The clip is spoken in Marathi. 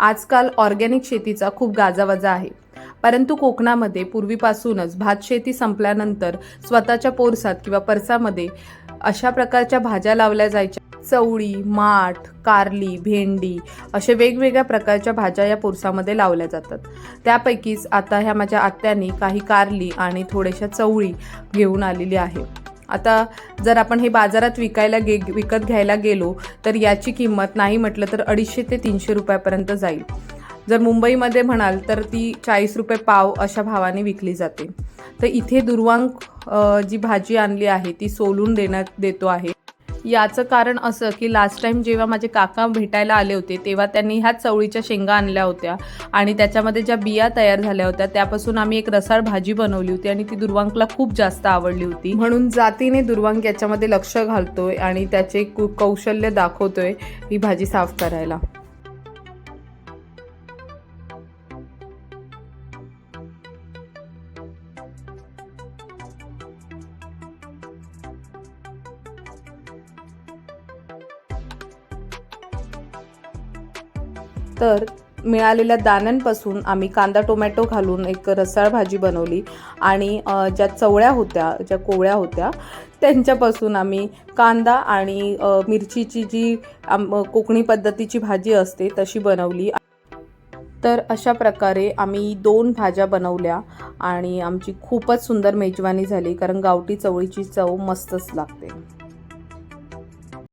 आजकाल ऑर्गॅनिक शेतीचा खूप गाजावाजा आहे. परंतु कोकणामध्ये पूर्वीपासूनच भात शेती संपल्यानंतर स्वतःच्या पोरसात किंवा परसामध्ये अशा प्रकारच्या भाज्या लावल्या जायच्या. चवळी माठ कारली भेंडी असे वेगवेगळ्या प्रकारच्या भाज्या या पोरसामध्ये लावल्या जातात. त्यापैकीच आता ह्या माझ्या आत्यानी काही कारली आणि थोड्याशा चवळी घेऊन आलेली आहे. आता जर आपण हे बाजारात विकायला गे विकत घ्यायला गेलो तर याची किंमत नाही म्हटलं तर अडीचशे ते तीनशे रुपयापर्यंत जाईल. जर मुंबईमध्ये म्हणाल तर ती चाळीस रुपये पाव अशा भावाने विकली जाते. तर इथे दुर्वांक जी भाजी आणली आहे ती सोलून देण्यात देतो आहे. याचं कारण असं की लास्ट टाइम जेव्हा माझे काका भेटायला आले होते तेव्हा त्यांनी ह्याच चवळीच्या शेंगा आणल्या होत्या. आणि त्याच्यामध्ये ज्या बिया तयार झाल्या होत्या त्यापासून आम्ही एक रसाळ भाजी बनवली होती आणि ती दुर्वांकला खूप जास्त आवडली होती. म्हणून जातीने दुर्वांक याच्यामध्ये लक्ष घालतोय आणि त्याचे कु- कौशल्य दाखवतोय ही भाजी साफ करायला. तर मिळालेल्या दाण्यांपासून आम्ही कांदा टोमॅटो घालून एक रसाळ भाजी बनवली. आणि ज्या चवळ्या होत्या ज्या कोवळ्या होत्या त्यांच्यापासून आम्ही कांदा आणि मिरचीची जी आम- कोकणी पद्धतीची भाजी असते तशी बनवली. तर अशा प्रकारे आम्ही दोन भाज्या बनवल्या आणि आमची खूपच सुंदर मेजवानी झाली कारण गावठी चवळीची चव मस्तच लागते.